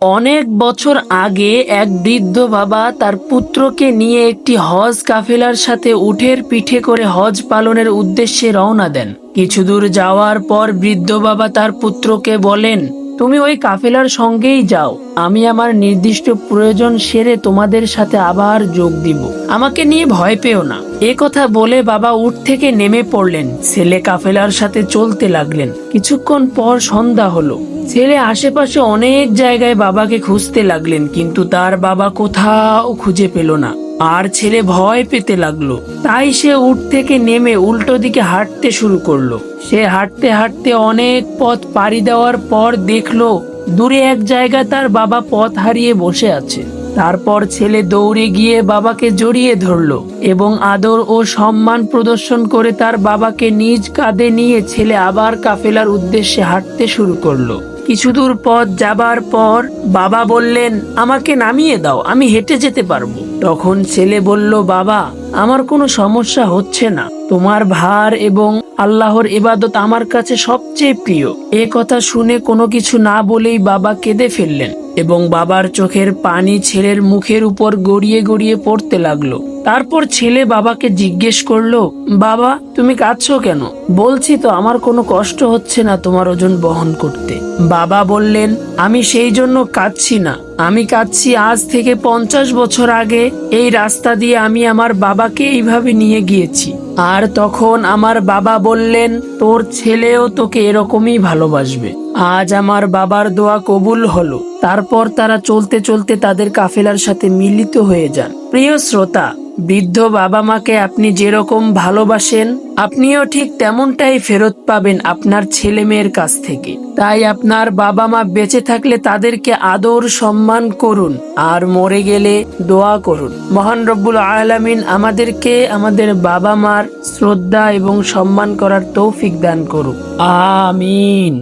অনেক বছর আগে এক বৃদ্ধ বাবা তার পুত্রকে নিয়ে একটি হজ কাফেলার সাথে উঠের পিঠে করে হজ পালনের উদ্দেশ্যে রওনা দেন। কিছু দূর যাওয়ার পর বৃদ্ধ বাবা তার পুত্রকে বলেন তুমি ওই কাফেলার সঙ্গেই যাও। আমি আমার নির্দিষ্ট প্রয়োজন সেরে তোমাদের সাথে আবার যোগ দিব। আমাকে নিয়ে ভয় পেও না। এ কথা বলে বাবা উঠ থেকে নেমে পড়লেন। ছেলে কাফেলার সাথে চলতে লাগলেন। কিছুক্ষণ পর সন্ধ্যা হলো। ছেলে আশেপাশে অনেক জায়গায় বাবাকে খুঁজতে লাগলেন, কিন্তু তার বাবা কোথাও খুঁজে পেল না। আর ছেলে ভয় পেতে লাগল। তাই সে উঠ থেকে নেমে উল্টো দিকে হাঁটতে শুরু করল। সে হাঁটতে হাঁটতে অনেক পথ পাড়ি দেওয়ার পর দেখল, দূরে এক জায়গায় তার বাবা পথ হারিয়ে বসে আছে। তারপর ছেলে দৌড়ে গিয়ে বাবাকে জড়িয়ে ধরলো এবং আদর ও সম্মান প্রদর্শন করে তার বাবাকে নিজ কাঁধে নিয়ে ছেলে আবার কাফেলার উদ্দেশ্যে হাঁটতে শুরু করল। কিছু দূর পথ যাবার পর বাবা বললেন, আমাকে নামিয়ে দাও, আমি হেঁটে যেতে পারব। তখন ছেলে বলল, বাবা, আমার কোনো সমস্যা হচ্ছে না। তোমার ভার এবং আল্লাহর ইবাদত আমার কাছে সবচেয়ে প্রিয়। এ কথা শুনে কোনো কিছু না বলেই বাবা কেঁদে ফেললেন। এবং বাবার চোখের পানি ছেলের মুখের উপর গড়িয়ে গড়িয়ে পড়তে লাগল। তারপর ছেলে বাবাকে জিজ্ঞেস করল, বাবা, তুমি কাঁদছো কেন? বলছি তো, আমার কোনো কষ্ট হচ্ছে না তোমার ওজন বহন করতে। বাবা বললেন, আমি সেই জন্য কাঁদছি না। আমি কাঁদছি আজ থেকে পঞ্চাশ বছর আগে এই রাস্তা দিয়ে আমি আমার বাবাকে এইভাবে নিয়ে গিয়েছি। আর তখন আমার বাবা বললেন, তোর ছেলেও তোকে এরকমই ভালোবাসবে। আজ আমার বাবার দোয়া কবুল হলো। তারপর তারা চলতে চলতে তাদের কাফেলার সাথে মিলিত হয়ে যান। প্রিয় শ্রোতা, বৃদ্ধ বাবা মাকে আপনি যেরকম ভালোবাসেন, আপনিও ঠিক তেমনটাই ফেরত পাবেন আপনার ছেলে মেয়ের কাছ থেকে। তাই আপনার বাবা মা বেঁচে থাকলে তাদেরকে আদর সম্মান করুন আর মরে গেলে দোয়া করুন। মহান রব্বুল আলামিন আমাদেরকে আমাদের বাবা মার শ্রদ্ধা এবং সম্মান করার তৌফিক দান করুক। আমিন।